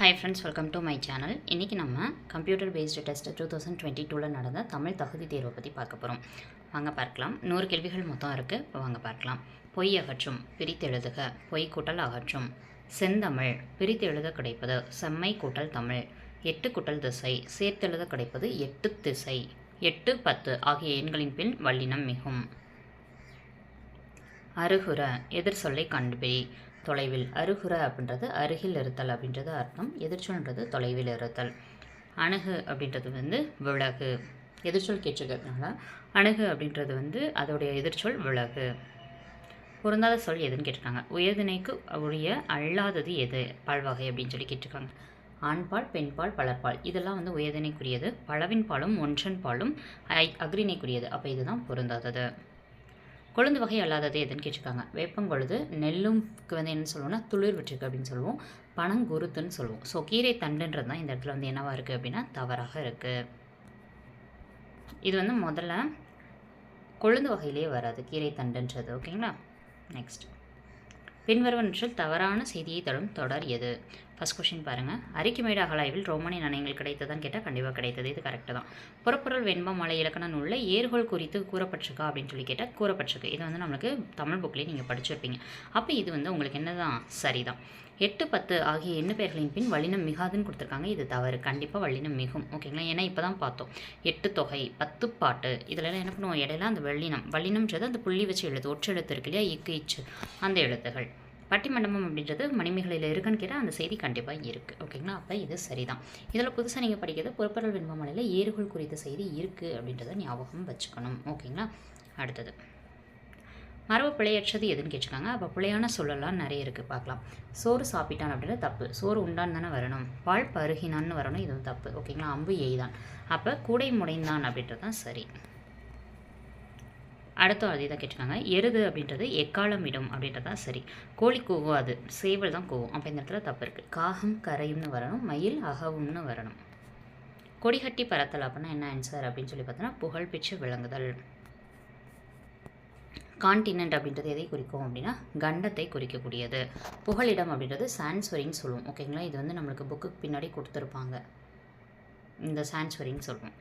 Hi friends welcome to my channel இன்றைக்கி நம்ம computer based test two thousand twenty டூவில் நடந்த தமிழ் தகுதி தேர்வை பற்றி பார்க்க போகிறோம் வாங்க பார்க்கலாம். நூறு கேள்விகள் மொத்தம் இருக்குது இப்போ வாங்க பார்க்கலாம். பொய் அகற்றும் பிரித்தெழுதுக பொய் கூட்டல் அகற்றும். செந்தமிழ் பிரித்தெழுத கிடைப்பது. செம்மை கூட்டல் தமிழ். எட்டு கூட்டல் திசை. சேர்த்தெழுத கிடைப்பது எட்டு திசை. எட்டு பத்து ஆகிய எண்களின் பின் வல்லினம் மிகும். அருகுற எதிர் சொல்லை கண்டுபிடி. தொலைவில் அருகுற அப்படின்றது அருகில் இருத்தல் அப்படின்றது அர்த்தம். எதிர்ச்சொல்ன்றது தொலைவில் இருத்தல். அணுகு அப்படின்றது வந்து விலகு. எதிர்ச்சொல் கேட்டிருக்கிறதுனால அணுகு அப்படின்றது வந்து அதோடைய எதிர்ச்சொல் விலகு. பொருந்தாத சொல் எதுன்னு கேட்டிருக்காங்க. உயர்திணைக்கு உரிய அல்லாதது எது? பால்வகை அப்படின்னு சொல்லி கேட்டிருக்காங்க. ஆண்பால் பெண்பால் பலர்பால் இதெல்லாம் வந்து உயர்தினைக்குரியது பலவின் பாலும் ஒன்றன் பாலும் ஐ- அக்ரிணைக்குரியது அப்போ இதுதான் பொருந்தாதது. கொழுந்து வகை அல்லாதது எதுன்னு கேட்டிருக்காங்க. வேப்பங்கொழுது நெல்லும்க்கு வந்து என்ன சொல்லுவோம்னா துளிர் விட்டுருக்கு அப்படின்னு சொல்லுவோம். பனங்குருத்துன்னு சொல்லுவோம். ஸோ கீரை தண்டுன்றது தான் இந்த இடத்துல வந்து என்னவாக இருக்குது அப்படின்னா தவறாக இருக்குது இது வந்து முதல்ல கொழுந்து வகையிலே வராது. கீரை தண்டுன்றது. ஓகேங்களா? நெக்ஸ்ட் பின்வருவனற்றில் தவறான செய்தியை தரும் தொடர் எது? ஃபர்ஸ்ட் கொஷின் பாருங்கள் அரிக்குமேடு அகலாய்வில் ரோமானிய நாணயங்கள் கிடைத்ததான்னு கேட்டால் கண்டிப்பாக கிடைத்தது. இது கரெக்டு தான். புறப்பொருள் வெண்பம் மலை இலக்கண நூலில் ஏர்கோள் குறித்து கூறப்பட்டிருக்கா அப்படின்னு சொல்லி கேட்டால் கூறப்பட்டிருக்கு. இது வந்து நம்மளுக்கு தமிழ் புக்லேயே நீங்கள் படிச்சிருப்பீங்க. அப்போ இது வந்து உங்களுக்கு என்ன தான் சரிதான். எட்டு பத்து ஆகிய எண்ணு பெயர்களின் பின் வல்லினம் மிகாதுன்னு கொடுத்துருக்காங்க. இது தவறு. கண்டிப்பாக வல்லினம் மிகும். ஓகேங்களா ஏன்னா இப்போ தான் பார்த்தோம். எட்டு தொகை பத்து பாட்டு. இதிலலாம் என்ன பண்ணுவோம்? இடையில அந்த வல்லினம். வல்லினம்ன்றது அந்த புள்ளி வச்சு எழுத்து ஒற்றெழுத்து இருக்கு இல்லையா? இக்கு இச்சு. அந்த எழுத்துகள். பட்டிமண்டபம் அப்படின்றது மணிமேகலையில் இருக்குன்னு கேட்டால் அந்த செய்தி கண்டிப்பாக இருக்குது ஓகேங்களா? அப்போ இது சரிதான். இதில் புதுசாக நீங்கள் படிக்கிறது பொறுப்பரல் வெண்பமலையில் ஏறுகள் குறித்த செய்தி இருக்குது அப்படின்றத ஞாபகம் வச்சுக்கணும். ஓகேங்களா? அடுத்தது. மரபு பிழையற்றது எதுன்னு கேட்டிருக்காங்க. அப்போ பிழையான சொல்லலாம் நிறைய இருக்குது பார்க்கலாம். சோறு சாப்பிட்டான் அப்படின்றது தப்பு. சோறு உண்டான் தானே வரணும். பால் பருகினான்னு வரணும். இதுவும் தப்பு. ஓகேங்களா? அம்பு எய்தான். அப்போ கூடை முடைந்தான் அப்படின்றது தான் சரி. அடுத்த அதே தான் கேட்டிருக்காங்க. எருது அப்படின்றது எக்காலம் இடும் அப்படின்றது தான் சரி. கோழி கூவாது சேவல் தான் கூவும். அப்போ இந்த இடத்துல தப்பு இருக்குது காகம் கரையும்னு வரணும். மயில் அகவும்னு வரணும். கொடிகட்டி பறத்தல் அப்படின்னா என்ன ஆன்சர் அப்படின்னு சொல்லி பார்த்தோன்னா புகழ்பெற்று விளங்குதல். கான்டினென்ட் அப்படின்றது எதை குறிக்கும் அப்படின்னா கண்டத்தை குறிக்கக்கூடியது. புகலிடம் அப்படின்றது சான்ஸ்வரின்னு சொல்லுவோம். ஓகேங்களா இது வந்து நம்மளுக்கு புக்குக்கு பின்னாடி கொடுத்துருப்பாங்க. இந்த சான்ஸ்வரின்னு சொல்லுவோம்.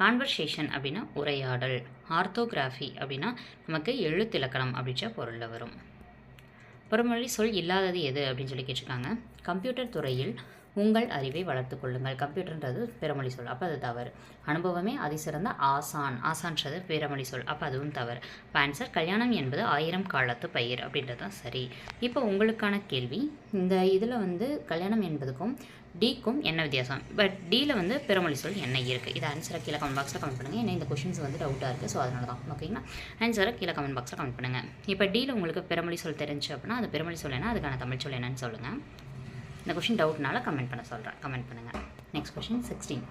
கான்வர்சேஷன் அப்படின்னா உரையாடல் ஆர்த்தோகிராஃபி அப்படின்னா நமக்கு எழுத்திலக்கணம் அப்படின்ற பொருளில் வரும். புறமொழி சொல் இல்லாதது எது அப்படின்னு சொல்லி கேட்டிருக்காங்க. கம்ப்யூட்டர் துறையில் உங்கள் அறிவை வளர்த்து கொள்ளுங்கள். கம்ப்யூட்டர்ன்றது பிறமொழி சொல். அப்போ அது தவறு. அனுபவமே அதிசிறந்த ஆசான். ஆசான்றது பிறமொழி சொல். அப்போ அதுவும் தவறு. இப்போ ஆன்சர் கல்யாணம் என்பது ஆயிரம் காலத்து பயிர் அப்படின்றது தான் சரி. இப்போ உங்களுக்கான கேள்வி இந்த இதில் வந்து கல்யாணம் என்பதுக்கும் டிக்கும் என்ன வித்தியாசம்? பட் டியில் வந்து பிறமொழி சொல் என்ன இருக்குது இது ஆன்சரை கீழே கமெண்ட் பாக்ஸில் கமெண்ட் பண்ணுங்கள் ஏன்னா இந்த கொஷின்ஸ் வந்து டவுட்டாக இருக்குது ஸோ அதனால தான் ஓகேங்களா ஆன்சரை கீழே கமெண்ட் பாக்ஸில் கமெண்ட் பண்ணுங்கள் இப்போ டியில் உங்களுக்கு பிறமொழி சொல் தெரிஞ்சு அப்படின்னா அது பிறமொழி சொல் என்ன? அதுக்கான தமிழ் சொல் என்னன்னு சொல்லுங்கள் இந்த கொஷின் டவுட்னால கமெண்ட் பண்ண சொல்கிறேன் கமெண்ட் பண்ணுங்கள் நெக்ஸ்ட் கொஷின் சிக்ஸ்டீன்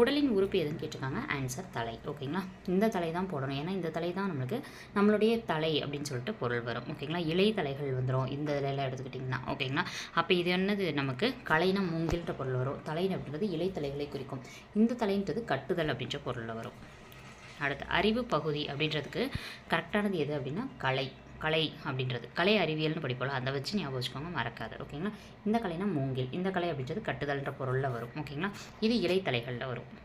உடலின் உறுப்பு எதுன்னு கேட்டிருக்காங்க? ஆன்சர் தலை. ஓகேங்களா இந்த தலை தான் போடணும். ஏன்னா இந்த தலை தான் நம்மளுக்கு நம்மளுடைய தலை அப்படின்னு சொல்லிட்டு பொருள் வரும். ஓகேங்களா இலை தலைகள் வந்துடும் இந்த இலையில எடுத்துக்கிட்டிங்கன்னா. ஓகேங்களா அப்போ இது என்னது? நமக்கு கலைனா மூங்கில்ன்ற பொருள் வரும். தலை அப்படின்றது இலை தலைகளை குறிக்கும். இந்த தலைன்றது கட்டுதல் அப்படின்ற பொருளில் வரும். அடுத்து அறிவு பகுதி அப்படின்றதுக்கு கரெக்டானது எது அப்படின்னா கலை. கலை அப்படின்றது. கலை அறிவியல்னு படிப்போம்ல அதை வச்சு ஞாபகம் வச்சுக்கோங்க மறக்காது. ஓகேங்களா? இந்த கலைனா மூங்கில். இந்த கலை அப்படின்றது கட்டுதல்ன்ற பொருளில் வரும். ஓகேங்களா? இது இலைத்தலைகளில் வரும்.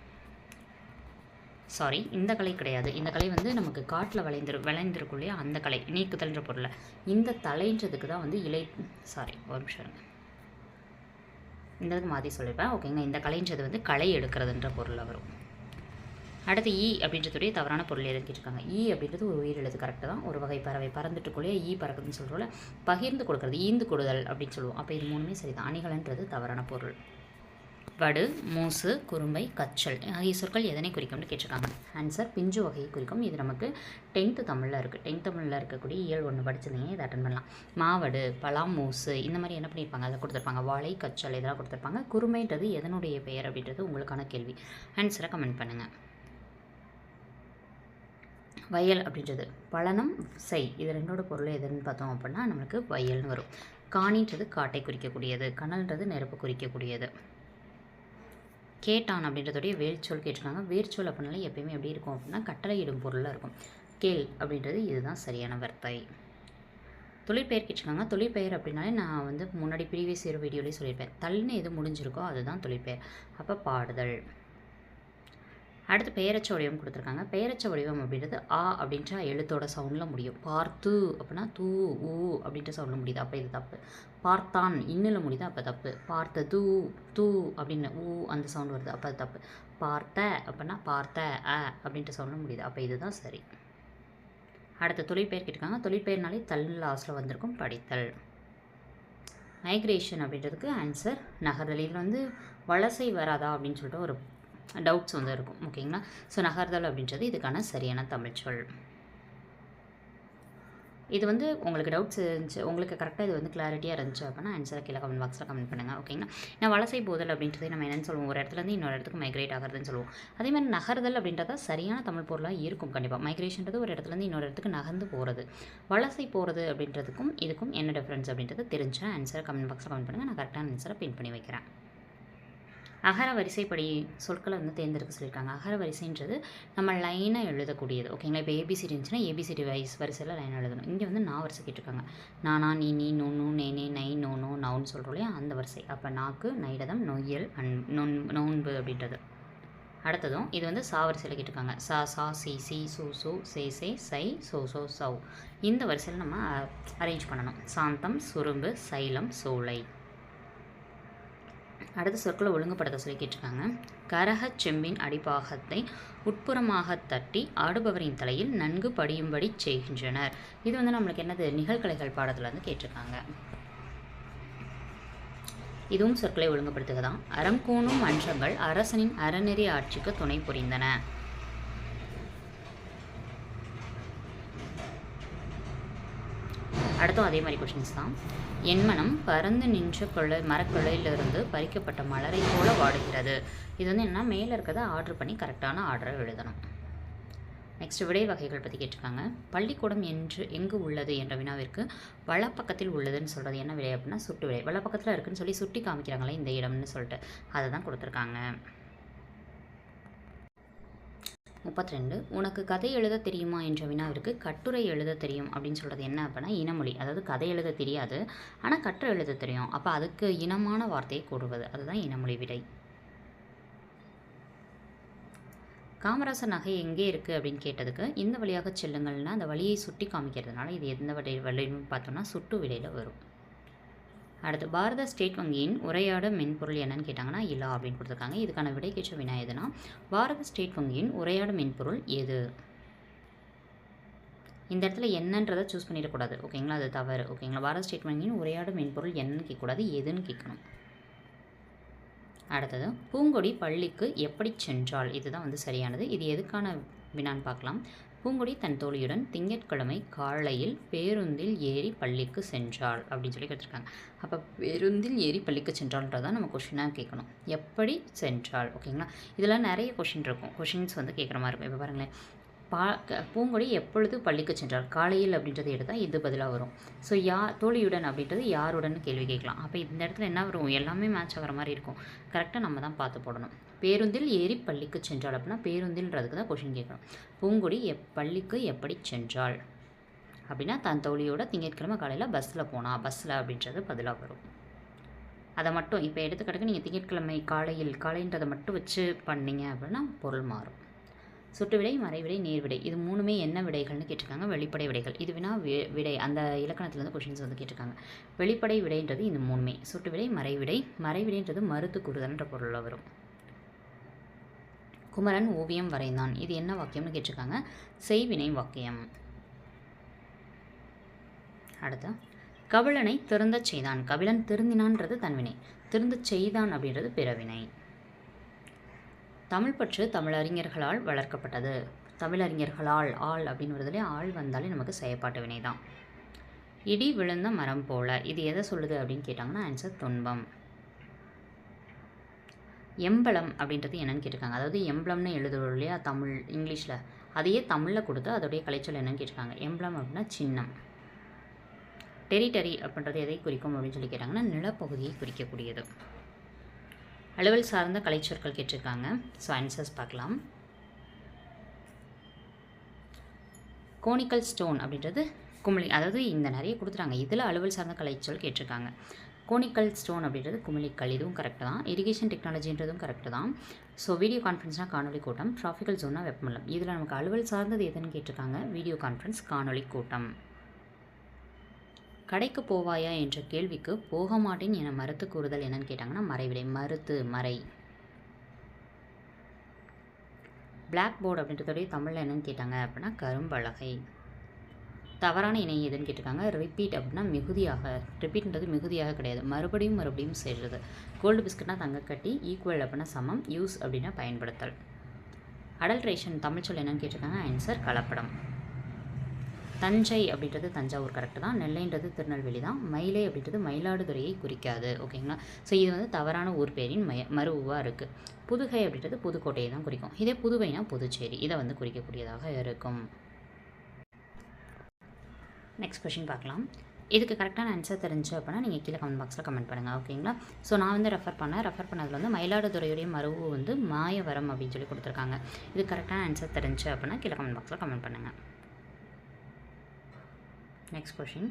சாரி இந்த கலை கிடையாது. இந்த கலை வந்து நமக்கு காட்டில் விளைந்திரு விளைந்திருக்கும் இல்லையா? அந்த கலை நீக்குதல்ன்ற பொருளில். இந்த தலைன்றதுக்கு தான் வந்து இலை சாரி ஒரு நிமிஷம் இருங்க. இந்த இதுக்கு மாற்றி சொல்லியிருப்பேன் ஓகேங்களா? இந்த கலைன்றது வந்து களை எடுக்கிறதுன்ற பொருளில் வரும். அடுத்து ஈ அப்படின்றதுடைய தவறான பொருள் எதுன்னு கேட்டிருக்காங்க ஈ e அப்படின்றது ஒரு உயிரெழுத்து கரெக்டு தான். ஒரு வகை பறவை பறந்துட்டுக்குள்ளேயே ஈ பறக்குதுன்னு சொல்கிறோம்ல பகிர்ந்து கொடுக்கறது ஈந்து கொடுதல் அப்படின்னு சொல்லுவோம். அப்போ இது மூணுமே சரிதான். அணிகலன்றது தவறான பொருள். வடு மூசு குறும்பை கச்சல் ஆகிய சொற்கள் எதனை குறிக்கும்னு கேட்டிருக்காங்க. ஆன்சர் பிஞ்சு வகையை குறிக்கும். இது நமக்கு டென்த்து தமிழில் இருக்குது டென்த் தமிழில் இருக்கக்கூடிய இயல் ஒன்று படிச்சிருந்தீங்க இதை அட்டன் பண்ணலாம். மாவடு பலாம் மூசு இந்த மாதிரி என்ன பண்ணியிருப்பாங்க? அதை கொடுத்துருப்பாங்க. வாழை கச்சல் இதெல்லாம் கொடுத்துருப்பாங்க. குறுமைன்றது எதனுடைய பெயர் அப்படின்றது உங்களுக்கான கேள்வி. ஆன்சரை கமெண்ட் பண்ணுங்கள் வயல் அப்படின்றது. பழனம் செய். இது ரெண்டோட பொருள் எதுன்னு பார்த்தோம் அப்படின்னா நம்மளுக்கு வயல்னு வரும். காணின்றது காட்டை குறிக்கக்கூடியது. கனல்ன்றது நெருப்பு குறிக்கக்கூடியது. கேட்டான் அப்படின்றதுடைய வேர்ச்சொல் கேட்டிருக்காங்க. வேர்ச்சொல் அப்படின்னாலே எப்பயுமே எப்படி இருக்கும் அப்படின்னா கட்டளையிடும் பொருளாக இருக்கும். கேள் அப்படின்றது இதுதான் சரியான வார்த்தை. தொழிற்பெயர் கேட்டிருக்காங்க. தொழிற்பெயர் அப்படின்னாலே நான் வந்து முன்னாடி ப்ரீவியஸ் இயர் வீடியோலேயே சொல்லியிருப்பேன். தள்ளுன்னு எது முடிஞ்சிருக்கோ அதுதான் தொழிற்பெயர். அப்போ பாடுதல். அடுத்து பெயரச்ச வடிவம் கொடுத்துருக்காங்க. பெயரச்ச வடிவம் அப்படின்றது ஆ அப்படின்ற எழுத்தோட சவுண்டில் முடியும். பார்த்து அப்படின்னா தூ ஊ அப்படின்ற சவுண்டில் முடியுது. அப்போ இது தப்பு. பார்த்தான் இன்னில் முடியுது. அப்போ தப்பு. பார்த்த தூ தூ அப்படின்னு ஊ அந்த சவுண்ட் வருது. அப்போ தப்பு. பார்த்த அப்படின்னா பார்த்த அ அப்படின்ற சவுண்டில் முடியுது. அப்போ இதுதான் சரி. அடுத்த தொழிற்பெயர் கேட்டிருக்காங்க. தொழிற்பெயர்னாலே தல் லாஸ்ட்டில் வந்திருக்கும் படித்தல். மைக்ரேஷன் அப்படின்றதுக்கு ஆன்சர் நகர்தல் இதில் வந்து வலசை வராதா அப்படின்னு சொல்லிட்டு ஒரு டவுட்ஸ் வந்து இருக்கும் ஓகேங்களா ஸோ நகர்தல் அப்படின்றது இதுக்கான சரியான தமிழ் சொல். இது வந்து உங்களுக்கு டவுட்ஸ் இருந்துச்சு உங்களுக்கு கரெக்டாக இது வந்து கிளாரிட்டியாக இருந்துச்சு அப்படின்னா ஆன்சரை கீழே கமெண்ட் பாக்ஸில் கமெண்ட் பண்ணுங்கள் ஓகேங்களா நான் வலசை போதல் அப்படின்றது நம்ம என்னென்னு சொல்லுவோம் ஒரு இடத்துலேருந்து இன்னொரு இடத்துக்கு மைக்ரேட் ஆகிறதுன்னு சொல்லுவோம். அதே மாதிரி நகர்தல் அப்படின்றத சரியான தமிழ் பொருளாக இருக்கும் கண்டிப்பாக மைக்ரேஷன்றது ஒரு இடத்துலேருந்து இன்னொரு இடத்துக்கு நகர்ந்து போகிறது வலசை போகிறது அப்படின்றதுக்கும் இதுக்கும் என்ன டிஃப்ரென்ஸ் அப்படின்றது தெரிஞ்சா ஆன்சரை கமெண்ட் பாக்ஸில் கமெண்ட் பண்ணுங்கள் நான் கரெக்டான ஆன்சரை பின் பண்ணி வைக்கிறேன். அகர வரிசைப்படி சொற்களை வந்து தேர்ந்தெடுக்க சொல்லியிருக்காங்க. அகர வரிசைன்றது நம்ம லைனாக எழுதக்கூடியது. ஓகேங்களா இப்போ ஏபிசிடி இருந்துச்சுன்னா ஏபிசிடி வைஸ் வரிசையில் லைன் எழுதணும். இங்கே வந்து நான் வரிசை கேட்டிருக்காங்க. நானா நீ நீ நோ நோ நே நே நை நோ நோ நவுன்னு சொல்கிறோம் இல்லையா? அந்த வரிசை. அப்போ நாக்கு நைடதம் நொய்யல் அன் நொன் நோன்பு அப்படின்றது. அடுத்ததும் இது வந்து சா வரிசையில் கேட்டிருக்காங்க. சா சா சி சி சு சு சே சே சை சோ சோ சௌ. இந்த வரிசையில் நம்ம அரேஞ்ச் பண்ணணும். சாந்தம் சுரும்பு சைலம் சோலை. அடுத்த சொற்களை ஒழுங்குபடுத்த சொல்லி கேட்டிருக்காங்க கரகச் செம்பின் அடிப்பாகத்தை உட்புறமாக தட்டி ஆடுபவரின் தலையில் நன்கு படியும்படி செய்கின்றனர். இது வந்து நம்மளுக்கு என்னது? நிகழ்கலைகள் பாடத்தில் வந்து கேட்டிருக்காங்க. இதுவும் சொற்களை ஒழுங்குபடுத்துக தான். அறம் கூணும் மன்றங்கள் அரசனின் அறநெறி ஆட்சிக்கு துணை புரிந்தன. அடுத்தும் அதே மாதிரி கொஷின்ஸ் தான். என் மனம் பறந்து நின்ற கொள்ளை மரக்கொள்ளையிலிருந்து பறிக்கப்பட்ட மலரை போல வாடுகிறது. இது வந்து என்னன்னா மேலே இருக்கிறத ஆர்டர் பண்ணி கரெக்டான ஆர்டரை எழுதணும். நெக்ஸ்ட் விடை வகைகள் பற்றி கேட்டிருக்காங்க. பள்ளிக்கூடம் என்று எங்கு உள்ளது என்ற வினாவிற்கு வலப்பக்கத்தில் உள்ளதுன்னு சொல்கிறது என்ன விடை அப்படின்னா சுட்டு விடை. வலப்பக்கத்தில் இருக்குதுன்னு சொல்லி சுட்டி காமிக்கிறாங்களே இந்த இடம்னு சொல்லிட்டு. அதை தான் கொடுத்துருக்காங்க. முப்பத்தி ரெண்டு உனக்கு கதை எழுத தெரியுமா? என்ற வினாவிற்கு கட்டுரை எழுத தெரியும். அப்படின்னு சொல்கிறது என்ன அப்படின்னா இனமொழி. அதாவது கதை எழுத தெரியாது ஆனால் கட்டுரை எழுத தெரியும். அப்போ அதுக்கு இனமான வார்த்தையை கூறுவது. அதுதான் இனமொழி விடை. காமராசர் நகை எங்கே இருக்குது அப்படின்னு கேட்டதுக்கு இந்த வழியாக செல்லுங்கள்னா அந்த வழியை சுட்டி காமிக்கிறதுனால இது எந்த வழி வழின்னு பார்த்தோம்னா சுட்டு விடையில் வரும். அடுத்து பாரத ஸ்டேட் வங்கியின் உரையாட மென்பொருள் என்னன்னு கேட்டாங்கன்னா இலா அப்படின்னு கொடுத்துருக்காங்க. இதுக்கான விடை வினா எதுனா பாரத ஸ்டேட் வங்கியின் உரையாட மென்பொருள் எது? இந்த இடத்துல என்னன்றதை சூஸ் பண்ணிடக்கூடாது. ஓகேங்களா? அது தவறு. ஓகேங்களா? பாரத ஸ்டேட் வங்கியின் உரையாட மென்பொருள் என்னன்னு கேட்கக்கூடாது. எதுன்னு கேட்கணும். அடுத்தது பூங்கொடி பள்ளிக்கு எப்படி சென்றால்? இதுதான் வந்து சரியானது. இது எதுக்கான வினான்னு பார்க்கலாம். பூங்கொடி தன் தோழியுடன் திங்கட்கிழமை காலையில் பேருந்தில் ஏறி பள்ளிக்கு சென்றாள் அப்படின்னு சொல்லி கேட்டிருக்காங்க. அப்போ பேருந்தில் ஏறி பள்ளிக்கு சென்றால்ன்றதான் நம்ம கொஷினாக கேட்கணும். எப்படி சென்றாள்? ஓகேங்களா இதெல்லாம் நிறைய கொஷின் இருக்கும். கொஷின்ஸ் வந்து கேட்குற மாதிரி இருக்கும். இப்போ பாருங்களேன். பா பூங்கொடி எப்பொழுது பள்ளிக்கு சென்றார் காலையில் அப்படின்றத எடுத்தால் இது பதிலாக வரும்? ஸோ யா தோழியுடன் அப்படின்றது யாருடன் கேள்வி கேட்கலாம்? அப்போ இந்த இடத்துல என்ன வரும்? எல்லாமே மேட்ச் ஆகிற மாதிரி இருக்கும். கரெக்டாக நம்ம தான் பார்த்து போடணும். பேருந்தில் ஏறி பள்ளிக்கு சென்றாள். அப்படின்னா பேருந்தில்ன்றதுக்கு தான் கொஷின் கேட்கணும். பூங்குடி எப் பள்ளிக்கு எப்படி சென்றாள்? அப்படின்னா தன் தோழியோட திங்கட்கிழமை காலையில் பஸ்ஸில் போனா பஸ்ஸில் அப்படின்றது பதிலாக வரும். அதை மட்டும் இப்போ எடுத்துக்கிட்டுக்கு நீங்கள் திங்கட்கிழமை காலையில் காலைன்றதை மட்டும் வச்சு பண்ணீங்க அப்படின்னா பொருள் மாறும். சுட்டு விடை மறைவிடை நேர்விடை இது மூணுமே என்ன விடைகள்னு கேட்டிருக்காங்க? வெளிப்படை விடைகள். இது வேணா விடை அந்த இலக்கணத்துலேருந்து கொஷின்ஸ் வந்து கேட்டிருக்காங்க. வெளிப்படை விடைன்றது இந்த மூணுமே. சுட்டு விடை மறைவிடை மறைவிடைன்றது மறுத்து கூறுதல்ன்ற பொருளில் வரும். குமரன் ஓவியம் வரைந்தான். இது என்ன வாக்கியம்னு கேட்டிருக்காங்க? செய்வினை வாக்கியம். அடுத்து கபிலனை திருந்த செய்தான். கபிலன் திருந்தினான்றது தன்வினை திருந்த செய்தான் அப்படின்றது பிறவினை தமிழ் பற்று தமிழறிஞர்களால் வளர்க்கப்பட்டது. தமிழறிஞர்களால் ஆள் அப்படின்னு ஆள் வந்தாலே நமக்கு செயற்பாட்டு வினை தான் இடி விழுந்த மரம் போல. இது எதை சொல்லுது அப்படின்னு கேட்டாங்கன்னா ஆன்சர் துன்பம். எம்பளம் அப்படின்றது என்னன்னு கேட்டிருக்காங்க. அதாவது எம்பளம்னு எழுதுறோம் இல்லையா தமிழ் இங்கிலீஷில். அதையே தமிழில் கொடுத்து அதோடைய கலைச்சொல் என்னன்னு கேட்டிருக்காங்க. எம்பளம் அப்படின்னா சின்னம். டெரிட்டரி அப்படின்றது எதை குறிக்கும் அப்படின்னு சொல்லி கேட்டாங்கன்னா நிலப்பகுதியை குறிக்கக்கூடியது. அலுவல் சார்ந்த கலைச்சொற்கள் கேட்டிருக்காங்க. ஸோ ஆன்சர்ஸ் பார்க்கலாம். கோனிக்கல் ஸ்டோன் அப்படின்றது குமிழி அதாவது இந்த நிறைய கொடுத்துட்டாங்க. இதில் அலுவல் சார்ந்த கலைச்சொல் கேட்டிருக்காங்க. கோனிக்கல் ஸ்டோன் அப்படின்றது குமிழிக்கல். இதுவும் கரெக்டு தான். இரிகேஷன் டெக்னாலஜின்றதும் கரெக்டு தான். ஸோ வீடியோ கான்ஃபரன்ஸ்னால் காணொலி கூட்டம். ட்ராஃபிக்கல் ஜோனாக வெப்பமலம் இதில் நமக்கு அலுவல் சார்ந்தது எதுன்னு கேட்டிருக்காங்க? வீடியோ கான்ஃபரன்ஸ் காணொலி கூட்டம். கடைக்கு போவாயா என்ற கேள்விக்கு போக மாட்டேன் என மறுத்து கூறுதல் என்னன்னு கேட்டாங்கன்னா மறைவிடை. மறுத்து மறை. பிளாக் போர்டு அப்படின்றதோடைய தமிழில் என்னன்னு கேட்டாங்க அப்படின்னா கரும்பலகை. தவறான இணை எதுன்னு கேட்டிருக்காங்க. ரிப்பீட் அப்படின்னா மிகுதியாக ரிப்பீட்ன்றது மிகுதியாக கிடையாது. மறுபடியும் மறுபடியும் செய்கிறது கோல்டு பிஸ்கட்னா தங்கக்கட்டி ஈக்குவல் அப்படின்னா சமம். யூஸ் அப்படின்னா பயன்படுத்தல். அடல்ட்ரேஷன் தமிழ் சொல் என்னன்னு கேட்டிருக்காங்க. ஆன்சர் கலப்படம். தஞ்சை அப்படின்றது தஞ்சாவூர் கரெக்டு தான். நெல்லைன்றது திருநெல்வேலி தான். மயிலை அப்படின்றது மயிலாடுதுறையை குறிக்காது. ஓகேங்களா ஸோ இது வந்து தவறான ஊர் பேரின் மய மறுவாக இருக்குது புதுகை அப்படின்றது புதுக்கோட்டையை தான் குறிக்கும். இதே புதுவைனா புதுச்சேரி. இதை வந்து குறிக்கக்கூடியதாக இருக்கும். நெக்ஸ்ட் கொஷின் பார்க்கலாம். இதுக்கு கரெக்டான ஆன்சர் தெரிஞ்சு அப்படின்னா நீங்கள் கீழே கமெண்ட் பாக்ஸில் கமெண்ட் பண்ணுங்கள் ஓகேங்களா ஸோ நான் வந்து ரெஃபர் பண்ணேன் ரெஃபர் பண்ணதில் வந்து மயிலாடுதுறையுடைய மருவு வந்து மாயவரம் அப்படின்னு சொல்லி கொடுத்துருக்காங்க. இது கரெக்டான ஆன்சர் தெரிஞ்சு அப்படின்னா கீழே கமெண்ட் பாக்ஸில் கமெண்ட் பண்ணுங்கள் நெக்ஸ்ட் கொஷின்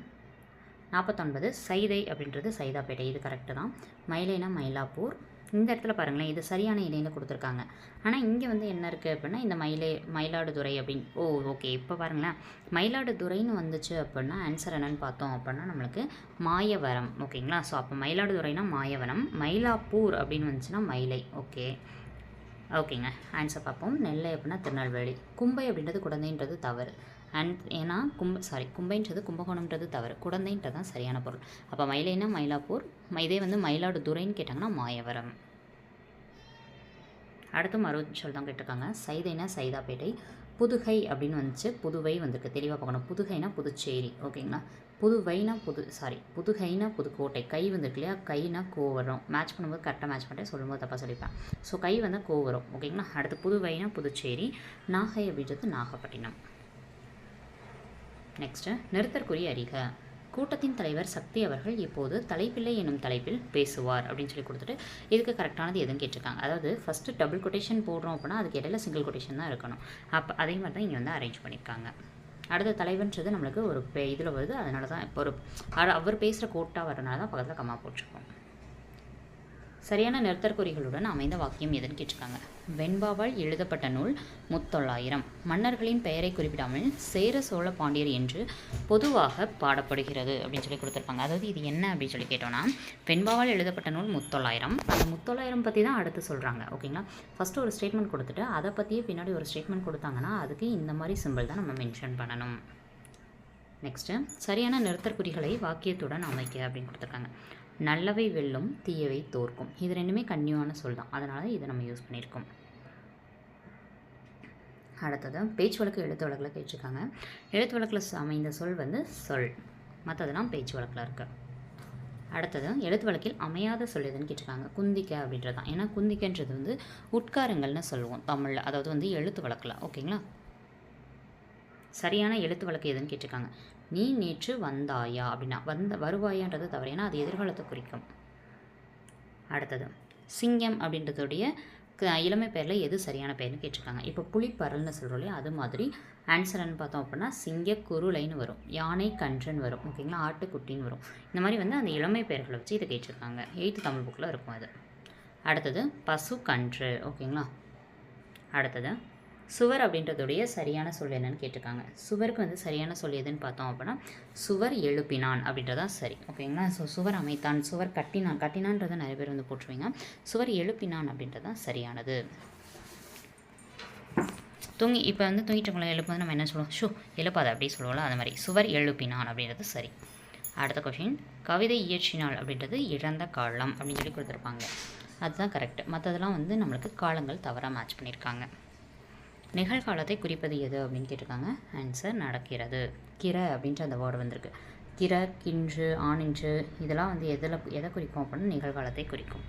நாற்பத்தொன்பது சைதை அப்படின்றது சைதாப்பேட்டை. இது கரெக்டு தான். மயிலைனா மயிலாப்பூர். இந்த இடத்துல பாருங்களேன் இது சரியான இணையில் கொடுத்துருக்காங்க. ஆனால் இங்கே வந்து என்ன இருக்குது அப்படின்னா இந்த மயிலை மயிலாடுதுறை அப்படின்னு ஓ ஓகே இப்போ பாருங்களேன். மயிலாடுதுறைன்னு வந்துச்சு அப்படின்னா ஆன்சர் என்னன்னு பார்த்தோம் அப்படின்னா நம்மளுக்கு மாயவரம் ஓகேங்களா? ஸோ அப்போ மயிலாடுதுறைனா மாயவரம் மயிலாப்பூர் அப்படின்னு வந்துச்சுன்னா மயிலை ஓகே ஓகேங்க ஆன்சர் பார்ப்போம். நெல்லை அப்படின்னா திருநெல்வேலி. கும்பை அப்படின்றது குழந்தைன்றது தவறு. அண்ட் ஏன்னா கும்ப சாரி கும்பைன்றது கும்பகோணம்ன்றது தவறு. குழந்தைன்றது தான் சரியான பொருள். அப்போ மயிலைனா மயிலாப்பூர். இதே வந்து மயிலாடுதுறைன்னு கேட்டாங்கன்னா மாயவரம். அடுத்து மறு சொல் தான் கேட்டிருக்காங்க. சைதைனா சைதாப்பேட்டை புதுகை அப்படின்னு வந்துச்சு. புதுவை வந்திருக்கு. தெளிவாக பார்க்கணும். புதுகைனா புதுச்சேரி. ஓகேங்களா? புதுவைனா புது சாரி புதுகைனா புதுக்கோட்டை. கை வந்துருக்கு இல்லையா? கைனா கோ வரும் மேட்ச் பண்ணும்போது கரெக்டாக மேட்ச் பண்ணிட்டு சொல்லும்போது தப்பாக சொல்லிப்பேன். ஸோ கை வந்தால் கோ வரும் ஓகேங்களா? அடுத்து புதுவைனா புதுச்சேரி. நாகை அப்படின்றது நாகப்பட்டினம். நெக்ஸ்ட்டு நிறுத்தற்குறி அறிக. கூட்டத்தின் தலைவர் சக்தி அவர்கள் இப்போது தலைப்பிள்ளை எனும் தலைப்பில் பேசுவார் அப்படின்னு சொல்லி கொடுத்துட்டு இதுக்கு கரெக்டானது எதுன்னு கேட்டிருக்காங்க. அதாவது ஃபஸ்ட்டு டபுள் கொட்டேஷன் போடுறோம் அப்படின்னா அதுக்கு இடையில சிங்கிள் கொட்டேஷன் தான் இருக்கணும். அப்போ அதே மாதிரி தான் இங்கே வந்து அரேஞ்ச் பண்ணியிருக்காங்க. அடுத்த தலைவன்றது நம்மளுக்கு ஒரு இதில் வருது. அதனால தான் இப்போ ஒரு அ- அவர் பேசுகிற கோட்டாக வரனால தான் பக்கத்தில் கம்மா போட்டிருக்கோம். சரியான நிறுத்தற்குறிகளுடன் அமைந்த வாக்கியம் எதுன்னு கேட்டிருக்காங்க. வெண்பாவால் எழுதப்பட்ட நூல் முத்தொள்ளாயிரம். மன்னர்களின் பெயரை குறிப்பிடாமல் சேர சோழ பாண்டியர் என்று பொதுவாக பாடப்படுகிறது அப்படின்னு சொல்லி கொடுத்துருப்பாங்க. அதாவது இது என்ன அப்படின்னு சொல்லி கேட்டோம்னா வெண்பாவால் எழுதப்பட்ட நூல் முத்தொள்ளாயிரம். அந்த முத்தொள்ளாயிரம் பற்றி தான் அடுத்து சொல்கிறாங்க ஓகேங்களா ஃபஸ்ட்டு ஒரு ஸ்டேட்மெண்ட் கொடுத்துட்டு அதை பற்றியே பின்னாடி ஒரு ஸ்டேட்மெண்ட் கொடுத்தாங்கன்னா அதுக்கு இந்த மாதிரி சிம்பிள் தான் நம்ம மென்ஷன் பண்ணணும். நெக்ஸ்ட்டு சரியான நிறுத்தற்குறிகளை வாக்கியத்துடன் அமைக்க அப்படின்னு கொடுத்துருக்காங்க. நல்லவை வெல்லும் தீயவை தோற்கும். இது ரெண்டுமே கன்னியூவான சொல் தான். அதனால இதை நம்ம யூஸ் பண்ணியிருக்கோம். அடுத்தது பேச்சு வழக்கு எழுத்து வழக்கில் கேட்டிருக்காங்க. எழுத்து வழக்கில் அமைந்த சொல் வந்து சொல். மற்றதெல்லாம் பேச்சு வழக்கில் இருக்கு. அடுத்தது எழுத்து வழக்கில் அமையாத சொல் எதுன்னு கேட்டிருக்காங்க. குந்திக்க அப்படின்றது தான். ஏன்னா குந்திக்கன்றது வந்து உட்காரங்கள்னு சொல்லுவோம் தமிழில். அதாவது வந்து எழுத்து வழக்கில். ஓகேங்களா? சரியான எழுத்து வழக்கு எதுன்னு கேட்டிருக்காங்க. நீ நேற்று வந்தாயா? அப்படின்னா வந்த வருவாயான்றது தவறு. ஏன்னா அது எதிர்காலத்தை குறிக்கும். அடுத்தது சிங்கம் அப்படின்றதுடைய க- இளமை பேரில் எது சரியான பெயர்னு கேட்டிருக்காங்க. இப்போ புளிப்பரல்னு சொல்கிறோம் இல்லையா அது மாதிரி ஆன்சர்னு பார்த்தோம் அப்படின்னா சிங்க குருளைன்னு வரும். யானை கன்றுன்னு வரும். ஓகேங்களா? ஆட்டுக்குட்டின்னு வரும். இந்த மாதிரி வந்து அந்த இளமை பெயர்களை வச்சு இதை கேட்டிருக்காங்க. எயித்து தமிழ் புக்கில் இருக்கும் அது. அடுத்தது பசு கன்று. ஓகேங்களா? அடுத்தது சுவர் அப்படின்றதுடைய சரியான சொல் என்னன்னு கேட்டிருக்காங்க. சுவருக்கு வந்து சரியான சொல் எதுன்னு பார்த்தோம் அப்படின்னா சுவர் எழுப்பினான் அப்படின்றதான் சரி. ஓகேங்களா? ஸோ சுவர் அமைத்தான். சுவர் கட்டினான். கட்டினான்றதை நிறைய பேர் வந்து போட்டுருவீங்க. சுவர் எழுப்பினான் அப்படின்றதான் சரியானது. தூங்கி இப்போ வந்து தூங்கிட்டவங்களை எழுப்பும் நம்ம என்ன சொல்லுவோம்? ஷூ எழுப்பாத அப்படி சொல்லுவோம்ல அது மாதிரி. சுவர் எழுப்பினான் அப்படின்றது சரி. அடுத்த கொஷின் கவிதை இயற்றினாள் அப்படின்றது இழந்த காலம் அப்படின்னு சொல்லி கொடுத்துருப்பாங்க. அதுதான் கரெக்ட் மற்றதெல்லாம் வந்து நம்மளுக்கு காலங்கள் தவறாக மேட்ச் பண்ணியிருக்காங்க. நிகழ்காலத்தை குறிப்பது எது அப்படின்னு கேட்டிருக்காங்க. ஆன்சர் நடக்கிறது. கிர அப்படின்ற அந்த வேர்டு வந்திருக்கு. கிரை கின்று ஆணின்று இதெல்லாம் வந்து எதில் எதை குறிக்கும் அப்படின்னு நிகழ்காலத்தை குறிக்கும்.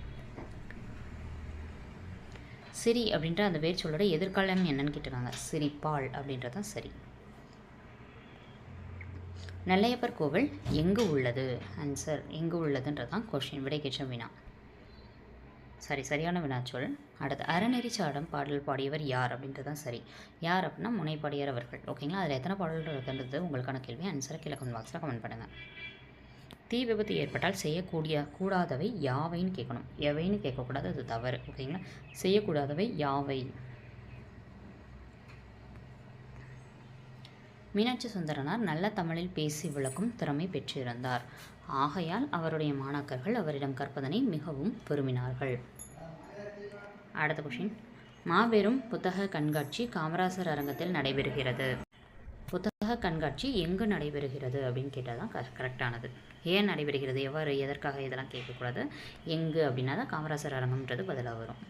சிரி அப்படின்ற அந்த வேர் சொல்லோட எதிர்காலம் என்னன்னு கேட்டிருக்காங்க. சிரிப்பாள் அப்படின்றது தான் சரி. நெல்லையப்பர் கோவில் எங்கு உள்ளது? ஆன்சர் எங்கு உள்ளதுன்றது தான் கொஷின் விடை கேட்ட வினா. சரி சரியான வினாச்சொல் அடுத்து அறநெறி சாடம் பாடல் பாடியவர் யார் அப்படின்றது தான் சரி. யார் அப்படின்னா முனைப்பாடியார் அவர்கள். ஓகேங்களா அதில் எத்தனை பாடல்கள் இருக்குன்றது உங்களுக்கான கேள்வி? ஆன்சரை கீழே கமெண்ட் பாக்ஸில் கமெண்ட் பண்ணுங்கள் தீ விபத்து ஏற்பட்டால் செய்யக்கூடிய கூடாதவை யாவைன்னு கேட்கணும். எவைன்னு கேட்கக்கூடாது அது தவறு. ஓகேங்களா செய்யக்கூடாதவை யாவை? மீனாட்சி சுந்தரனார் நல்ல தமிழில் பேசி விளக்கும் திறமை பெற்றிருந்தார். ஆகையால் அவருடைய மாணாக்கர்கள் அவரிடம் கற்பதனை மிகவும் விரும்பினார்கள். அடுத்த கொஷின் மாபெரும் புத்தக கண்காட்சி காமராசர் அரங்கத்தில் நடைபெறுகிறது. புத்தக கண்காட்சி எங்கு நடைபெறுகிறது அப்படின்னு கேட்டால் தான் க கரெக்டானது ஏன் நடைபெறுகிறது? எவ்வாறு எதற்காக இதெல்லாம் கேட்கக்கூடாது? எங்கு அப்படின்னா தான் காமராசர் அரங்கம்ன்றது பதிலாக வரும்.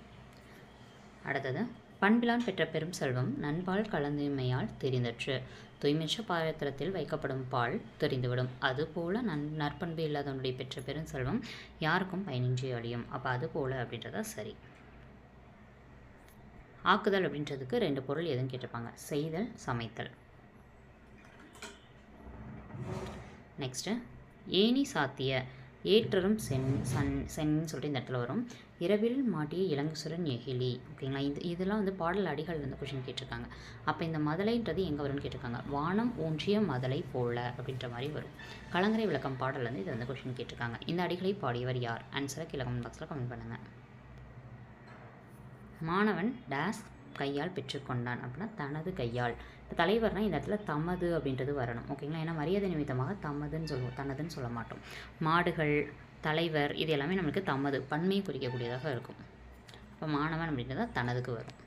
அடுத்தது பண்பிலான் பெற்ற பெரும் செல்வம் நண்பால் கலந்துமையால் தெரிந்தற்று. தூய்மையற்ற பாத்திரத்தில் வைக்கப்படும் பால் தெரிந்துவிடும். அதுபோல் நன் நற்பண்பு இல்லாதவனுடைய பெற்ற பெரும் செல்வம் யாருக்கும் பயனின்றி அழியும். அப்போ அது போல அப்படின்றதா சரி. ஆக்குதல் அப்படின்றதுக்கு ரெண்டு பொருள் எதுன்னு கேட்டிருப்பாங்க. செய்தல் சமைத்தல். நெக்ஸ்ட்டு ஏனி சாத்திய ஏற்றரும் சென் சன் சென்னு சொல்லிட்டு இந்த இடத்துல வரும். இரவில் மாட்டிய இளங்குசுரன் எகிலி. ஓகேங்களா? இது இதெல்லாம் வந்து பாடல் அடிகள் வந்து கொஷின் கேட்டிருக்காங்க. அப்போ இந்த மதலைன்றது எங்கே வரும்னு கேட்டிருக்காங்க. வானம் ஊன்றிய மதலை போல அப்படின்ற மாதிரி வரும். கலங்கரை விளக்கம் பாடல் வந்து இது வந்து கொஷின் கேட்டிருக்காங்க. இந்த அடிகளை பாடியவர் யார்? ஆன்சரை கிழக்கம் பாக்ஸில் கமெண்ட் பண்ணுங்கள் மாணவன் டேஸ் கையால் பெற்றுக்கொண்டான் அப்படின்னா தனது கையால். இப்போ தலைவர்னால் இந்த இடத்துல தமது அப்படின்றது வரணும். ஓகேங்களா? ஏன்னா மரியாதை நிமித்தமாக தமதுன்னு சொல்லுவோம். தனதுன்னு சொல்ல மாட்டோம். மாடுகள் தலைவர் இது எல்லாமே நம்மளுக்கு தமது பன்மையை குறிக்கக்கூடியதாக இருக்கும். இப்போ மாணவன் அப்படின்றத தனதுக்கு வரும்.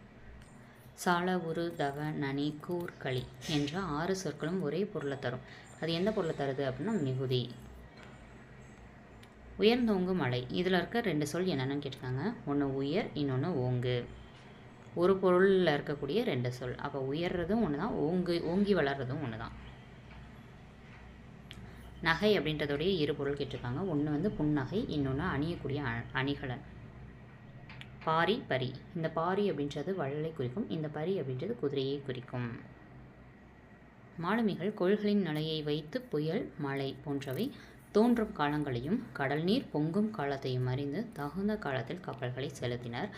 சால உரு தவ நனி கூர் களி என்ற ஆறு சொற்களும் ஒரே பொருளை தரும். அது எந்த பொருளை தருது அப்படின்னா மிகுதி. உயர்ந்தோங்கு மலை இதில் இருக்க ரெண்டு சொல் என்னென்னு கேட்டிருக்காங்க. ஒன்று உயர் இன்னொன்று ஓங்கு. ஒரு பொருளில் இருக்கக்கூடிய ரெண்டு சொல். அப்போ உயர்றதும் ஒன்று தான் ஓங்கு ஓங்கி வளர்றதும் ஒன்று தான். நகை அப்படின்றதோடைய இரு பொருள் கேட்டிருக்காங்க. ஒன்று வந்து புன்னகை இன்னொன்று அணியக்கூடிய அ- அணிகலன். பாரி பரி. இந்த பாரி அப்படின்றது வள்ளலை குறிக்கும். இந்த பரி அப்படின்றது குதிரையை குறிக்கும். மாலுமிகள் கோள்களின் நிலையை வைத்து புயல் மழை போன்றவை தோன்றும் காலங்களையும் கடல் நீர் பொங்கும் காலத்தையும் அறிந்து தகுந்த காலத்தில் கப்பல்களை செலுத்தினர்.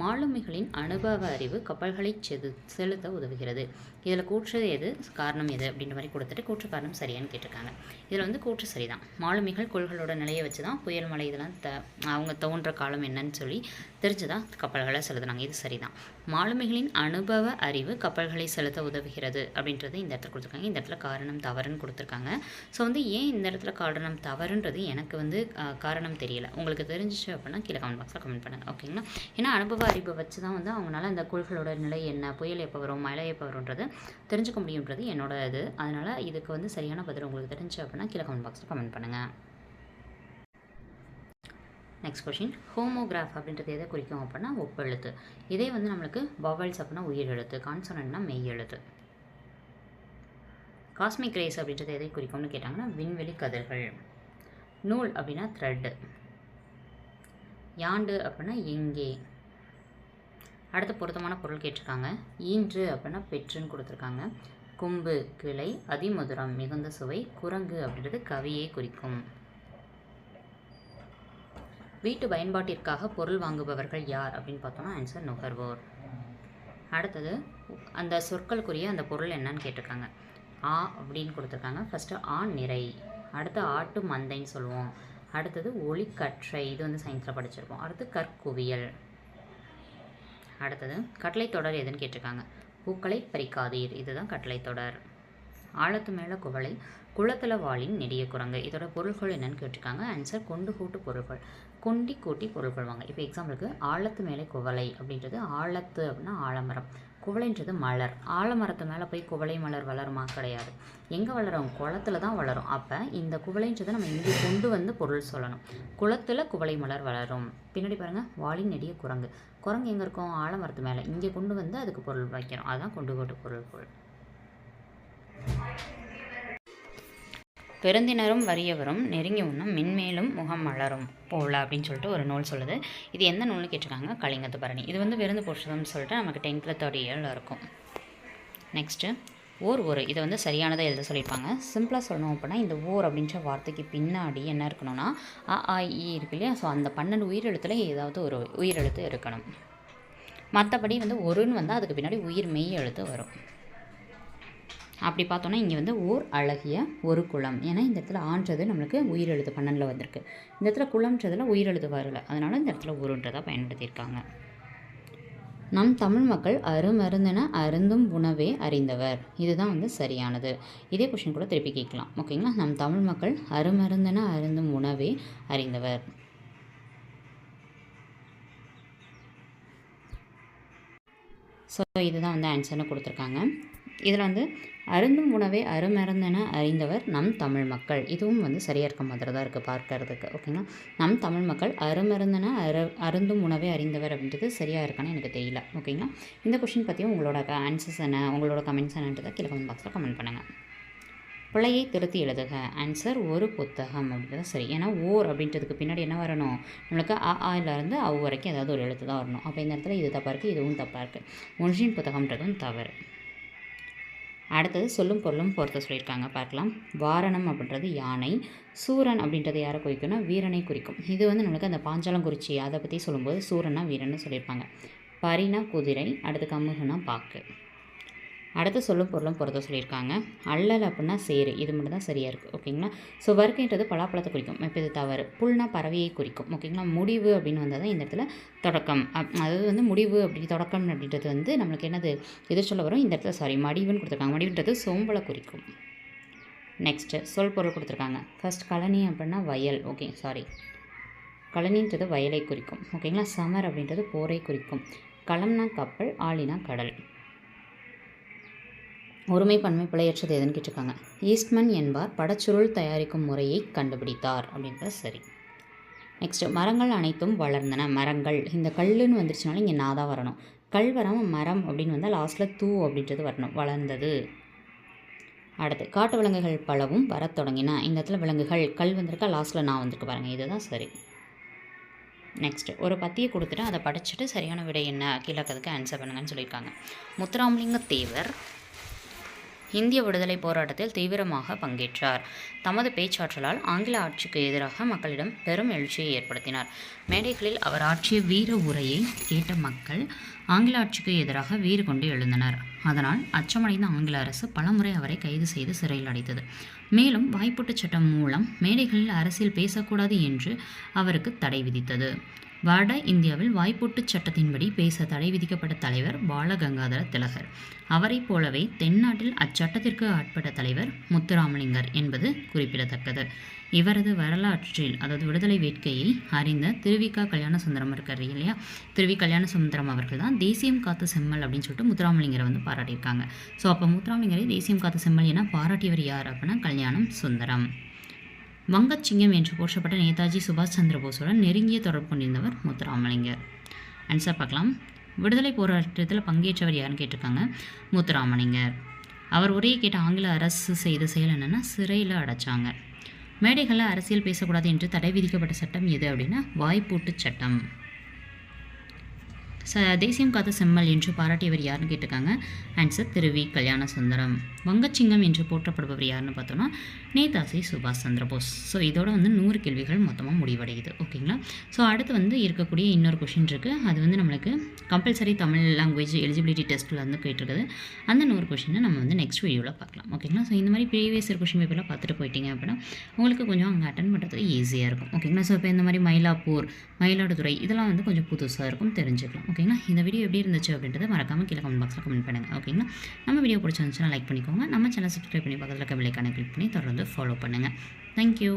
மாலுமிகளின் அனுபவ அறிவு கப்பல்களை செது செலுத்த உதவுகிறது. இதில் கூற்று எது? காரணம் எது? அப்படின்ற மாதிரி கொடுத்துட்டு கூற்று காரணம் சரியான்னு கேட்டிருக்காங்க. இதில் வந்து கூற்று சரிதான். மாலுமிகள் கொள்களோட நிலையை வச்சு தான் புயல் மலை இதெல்லாம் த அவங்க தோன்ற காலம் என்னன்னு சொல்லி தெரிஞ்சு தான் கப்பல்களை செலுத்தினாங்க. இது சரிதான். மாலுமிகளின் அனுபவ அறிவு கப்பல்களை செலுத்த உதவுகிறது அப்படின்றது இந்த இடத்துல கொடுத்துருக்காங்க. இந்த இடத்துல காரணம் தவறுன்னு கொடுத்துருக்காங்க. ஸோ வந்து ஏன் இந்த இடத்துல காரணம் தவறுன்றது எனக்கு வந்து காரணம் தெரியல. உங்களுக்கு தெரிஞ்சிச்சு அப்படின்னா கீழே கமெண்ட் பாக்ஸில் கமெண்ட் பண்ணுங்கள் ஓகேங்களா ஏன்னா அனுபவ அறிவை வச்சு தான் வந்து அவங்களால அந்த கோள்களோட நிலை என்ன புயல் எப்போ வரும் மழை எப்போ வரும்ன்றது தெரிஞ்சுக்க முடியுன்றது என்னோட இது. அதனால் இதுக்கு வந்து சரியான பதில் உங்களுக்கு தெரிஞ்சு அப்படின்னா கீழே கமெண்ட் பாக்ஸில் கமெண்ட் பண்ணுங்கள் நெக்ஸ்ட் கொஷின் ஹோமோகிராஃப் அப்படின்றது எதை குறிக்கும் அப்படின்னா ஒப்பெழுத்து. இதே வந்து நம்மளுக்கு வவல்ஸ் அப்படின்னா உயிர் எழுத்து. கான்சனன்ட்னா மெய் எழுத்து. காஸ்மிக் ரேஸ் அப்படின்றது எதை குறிக்கும்னு கேட்டாங்கன்னா விண்வெளி கதிர்கள். நூல் அப்படின்னா த்ரெட்டு யாண்டு அப்படின்னா எங்கே அடுத்த பொருத்தமான பொருள் கேட்டிருக்காங்க. ஈன்று அப்படின்னா பெற்றுன்னு கொடுத்துருக்காங்க. கொம்பு கிளை அதிமதுரம் மிகுந்த சுவை குரங்கு அப்படின்றது கவியை குறிக்கும். வீட்டு பயன்பாட்டிற்காக பொருள் வாங்குபவர்கள் யார் அப்படின்னு பார்த்தோம்னா ஆன்சர் நுகர்வோர். அடுத்தது அந்த சொற்களுக்குரிய அந்த பொருள் என்னன்னு கேட்டிருக்காங்க. ஆ அப்படின்னு கொடுத்துருக்காங்க. ஃபஸ்ட்டு ஆ நிறை. அடுத்து ஆட்டு மந்தைன்னு சொல்லுவோம். அடுத்தது ஒளிக்கற்றை இது வந்து சயின்ஸில் படிச்சிருப்போம். அடுத்து கற்குவியல். அடுத்தது கட்டளை தொடர் எதுன்னு கேட்டிருக்காங்க. பூக்களை பறிக்காதீர். இதுதான் கட்டளை தொடர் ஆழத்து மேலே குவளை குளத்தில் வாளின் நெடிய குரங்கு. இதோட பொருள்கள் என்னன்னு கேட்டிருக்காங்க. ஆன்சர் கொண்டு கூட்டு பொருள்கள். கொண்டி கூட்டி பொருள்கள் வாங்க. இப்போ எக்ஸாம்பிளுக்கு ஆழத்து மேலே குவளை அப்படின்றது ஆழத்து அப்படின்னா ஆலமரம். குவளைன்றது மலர். ஆலமரத்து மேலே போய் குவளை மலர் வளருமா? கிடையாது. எங்கே வளரும்? குளத்துல தான் வளரும். அப்போ இந்த குவளைன்றதை நம்ம இங்கே கொண்டு வந்து பொருள் சொல்லணும். குளத்தில் குவளை மலர் வளரும். பின்னாடி பாருங்கள் வாளின் நெடிய குரங்கு. குரங்கு எங்கே இருக்கும்? ஆலமரத்து மேலே. இங்கே கொண்டு வந்து அதுக்கு பொருள் வைக்கணும். அதுதான் கொண்டு கூட்டு பொருள் பொருள் பெருந்தினரும் வறியவரும் நெருங்கி உண்ணும் மின்மேலும் முகம் மலரும் போல அப்படின்னு சொல்லிட்டு ஒரு நூல் சொல்லுது. இது எந்த நூல்னு கேட்டிருக்காங்க? கலிங்கத்து பரணி. இது வந்து விருந்து போஷதம்னு சொல்லிட்டு நமக்கு டென்த்தில் தேர்ட் இயரில் இருக்கும். நெக்ஸ்ட்டு ஓர் ஒரு இதை வந்து சரியானதை எழுத சொல்லியிருப்பாங்க. சிம்பிளாக சொல்லணும் அப்படின்னா இந்த ஓர் அப்படின்ற வார்த்தைக்கு பின்னாடி என்ன இருக்கணும்னா அ ஆ இ இருக்கு இல்லையா? ஸோ அந்த பன்னெண்டு உயிரெழுத்தில் ஏதாவது ஒரு உயிரெழுத்து இருக்கணும். மற்றபடி வந்து ஒருன்னு வந்தால் அதுக்கு பின்னாடி உயிர் மெய் எழுத்து வரும். அப்படி பார்த்தோன்னா இங்கே வந்து ஓர் அழகிய ஒரு குளம். ஏன்னா இந்த இடத்துல ஆன்றது நம்மளுக்கு உயிரெழுத்து பன்னெண்டில் வந்திருக்கு. இந்த இடத்துல குளம்ன்றதில் உயிரெழுத்து வரல. அதனால் இந்த இடத்துல ஊருன்றதாக பயன்படுத்தியிருக்காங்க. நம் தமிழ் மக்கள் அருமருந்தென அருந்தும் உணவே அறிந்தவர். இதுதான் வந்து சரியானது. இதே கொஷின் கூட திருப்பி கேட்கலாம். ஓகேங்களா நம் தமிழ் மக்கள் அருமருந்தென அருந்தும் உணவே அறிந்தவர். ஸோ இதுதான் வந்து ஆன்சர்னு கொடுத்துருக்காங்க. இதில் வந்து அருந்தும் உணவே அருமருந்தென அறிந்தவர் நம் தமிழ் மக்கள். இதுவும் வந்து சரியாக இருக்க மாதிரி தான் இருக்குது பார்க்கறதுக்கு ஓகேங்களா நம் தமிழ் மக்கள் அருமருந்தென அரு அருந்தும் உணவே அறிந்தவர் அப்படின்றது சரியாக இருக்கான்னு எனக்கு தெரியல ஓகேங்களா இந்த கொஷின் பற்றியும் உங்களோட ஆன்சர்ஸ் என்ன உங்களோட கமெண்ட்ஸ் என்னன்றதை கீழே கமெண்ட் பாக்ஸில் கமெண்ட் பண்ணுங்கள் பிழையை திருத்தி எழுதுக. ஆன்சர் ஒரு புத்தகம் அப்படின்றது சரி. ஏன்னா ஓர் அப்படின்றதுக்கு பின்னாடி என்ன வரணும்? நம்மளுக்கு அ ஆயிலேருந்து அவ் வரைக்கும் ஏதாவது ஒரு எழுத்து தான் வரணும். அப்போ இந்த இடத்துல இது தப்பாக இருக்குது இதுவும் தப்பாக இருக்குது ஒன்றின் புத்தகம்ன்றதும் தவறு. அடுத்தது சொல்லும் பொருளும் பொறுத்த சொல்லியிருக்காங்க பார்க்கலாம். வாரணம் அப்படின்றது யானை சூரன் அப்படின்றது யாரை குறிக்கும்னா வீரனை குறிக்கும். இது வந்து நம்மளுக்கு அந்த பாஞ்சாலங்குறிச்சி அதை பற்றி சொல்லும்போது சூரனா வீரன்னு சொல்லியிருப்பாங்க. பரினா குதிரை அடுத்து கமுகுனா பாக்கு. அடுத்து சொல்லும் பொருளும் பொறுத்த சொல்லியிருக்காங்க. அல்லல் அப்படின்னா சேரு இது மட்டும் தான் சரியாக இருக்குது ஓகேங்களா? ஸோ வருகைன்றது பலாப்பழத்தை குறிக்கும். இப்போ இது தவறு. புல்னா பறவையை குறிக்கும். ஓகேங்களா? முடிவு அப்படின்னு வந்தால் தான் இந்த இடத்துல தொடக்கம். அப்- அதாவது வந்து முடிவு அப்படி தொடக்கம் அப்படின்றது வந்து நம்மளுக்கு என்னது? எது சொல்ல வரும்? இந்த இடத்துல சாரி மடிவுன்னு கொடுத்துருக்காங்க. மடிவுன்றது சோம்பலை குறிக்கும். நெக்ஸ்ட்டு சொல் பொருள் கொடுத்துருக்காங்க. ஃபர்ஸ்ட் கழனி அப்படின்னா வயல். ஓகே சாரி கழனின்றது வயலை குறிக்கும். ஓகேங்களா? சமர் அப்படின்றது போரை குறிக்கும். களம்னா கப்பல் ஆளினா கடல். ஒருமை பன்மை பிழையற்றது எதுன்னு கேட்டிருக்காங்க. ஈஸ்ட்மன் என்பார் படச்சுருள் தயாரிக்கும் முறையை கண்டுபிடித்தார் அப்படின்றது சரி. நெக்ஸ்ட்டு மரங்கள் அனைத்தும் வளர்ந்தன. மரங்கள். இந்த கல்லுன்னு வந்துருச்சுனாலும் இங்கே நான் தான் வரணும். கல் வராமல் மரம் அப்படின்னு வந்தால் லாஸ்ட்டில் தூ அப்படின்றது வரணும். வளர்ந்தது. அடுத்து காட்டு விலங்குகள் பலவும் வரத் தொடங்கின. இந்த இடத்துல விலங்குகள் கல் வந்திருக்கா? லாஸ்ட்டில் நான் வந்திருக்கு பாருங்கள் இதுதான் சரி. நெக்ஸ்ட் ஒரு பத்தியை கொடுத்துட்டு அதை படிச்சுட்டு சரியான விடை என்ன? கீழக்கதுக்கு ஆன்சர் பண்ணுங்கன்னு சொல்லியிருக்காங்க. முத்துராமலிங்க தேவர் இந்திய விடுதலை போராட்டத்தில் தீவிரமாக பங்கேற்றார். தமது பேச்சாற்றலால் ஆங்கில ஆட்சிக்கு எதிராக மக்களிடம் பெரும் எழுச்சியை ஏற்படுத்தினார். மேடைகளில் அவர் ஆற்றிய வீர உரையை கேட்ட மக்கள் ஆங்கில ஆட்சிக்கு எதிராக வீறு கொண்டு எழுந்தனர். அதனால் அச்சமடைந்த ஆங்கில அரசு பலமுறை அவரை கைது செய்து சிறையில் அடைத்தது. மேலும் வாய்ப்பூட்டுச் சட்டம் மூலம் மேடைகளில் அரசியல் பேசக்கூடாது என்று அவருக்கு தடை விதித்தது. வட இந்தியாவில் வாய்ப்பூட்டுச் சட்டத்தின்படி பேச தடை விதிக்கப்பட்ட தலைவர் பாலகங்காதர திலகர். அவரைப் போலவே தென்னாட்டில் அச்சட்டத்திற்கு ஆட்பட்ட தலைவர் முத்துராமலிங்கர் என்பது குறிப்பிடத்தக்கது. இவரது வரலாற்றில் அதாவது விடுதலை வேட்கையை அறிந்த திருவிக்கா கல்யாண சுந்தரம் இருக்கார் இல்லையா? திருவி கல்யாண சுந்தரம் அவர்கள் தான் தேசியம் காத்த செம்மல் அப்படின்னு சொல்லிட்டு முத்துராமலிங்கரை வந்து பாராட்டியிருக்காங்க. ஸோ அப்போ முத்துராமலிங்கரை தேசியம் காத்த செம்மல் என பாராட்டியவர் யார் அப்படின்னா கல்யாணம் சுந்தரம். வங்கச்சிங்கம் என்று போற்றப்பட்ட நேதாஜி சுபாஷ் சந்திர போஸுடன் நெருங்கிய தொடர்பு கொண்டிருந்தவர் முத்துராமலிங்கர் ஆன்சர் பார்க்கலாம். விடுதலை போராட்டத்தில் பங்கேற்றவர் யாருன்னு கேட்டிருக்காங்க முத்துராமலிங்கர். அவர் உரையை கேட்ட ஆங்கில அரசு செய்த செயல் என்னென்னா சிறையில் அடைச்சாங்க. மேடைகளில் அரசியல் பேசக்கூடாது என்று தடை விதிக்கப்பட்ட சட்டம் எது அப்படின்னா வாய்ப்பூட்டு சட்டம். ச தேசியம் காத்த செம்மல் என்று பாராட்டியவர் யாருன்னு கேட்டிருக்காங்க ஆன்சர் திருவி கல்யாண சுந்தரம் வங்கச்சிங்கம் என்று போற்றப்படுபவர் யாருன்னு பார்த்தோன்னா நேதாஜி சுபாஷ் சந்திர போஸ் ஸோ இதோட வந்து நூறு கேள்விகள் மொத்தமாக முடிவடையுது. ஓகேங்களா ஸோ அடுத்து வந்து இருக்கக்கூடிய இன்னொரு கொஷின் இருக்குது அது வந்து நம்மளுக்கு கம்பல்சரி தமிழ் லாங்குவேஜ் எலிஜிபிலிட்டி டெஸ்ட்டில் வந்து கேட்டிருக்குது. அந்த நூறு கொஷினை நம்ம வந்து நெக்ஸ்ட் வீடியோவில் பார்க்கலாம். ஓகேங்களா ஸோ இந்த மாதிரி ப்ரீவியஸ் கொஷின் பேப்பரில் பார்த்துட்டு போயிட்டீங்க அப்படின்னா உங்களுக்கு கொஞ்சம் அங்கே அட்டன் பண்ணுறதுக்கு ஈஸியாக இருக்கும். ஓகேங்களா ஸோ இப்போ இந்த மாதிரி மயிலாப்பூர் மயிலாடுதுறை இதெல்லாம் வந்து கொஞ்சம் புதுசாக இருக்கும். தெரிஞ்சுக்கலாம். ஓகேங்களா இந்த வீடியோ எப்படி இருந்துச்சு அப்படின்றத மறக்காமல் கீழே கமெண்ட் பாக்ஸில் கமெண்ட் பண்ணுங்கள் ஓகேங்களா நம்ம வீடியோ பிடிச்சிருந்துச்சுன்னா லைக் பண்ணிக்கோங்க. நம்ம சேனல் சப்ஸ்கிரைப் பண்ணி பக்கத்தில் இருக்க விலைக்கான கிளிக் பண்ணி தொடர்ந்து ஃபாலோ பண்ணுங்கள் தேங்க்யூ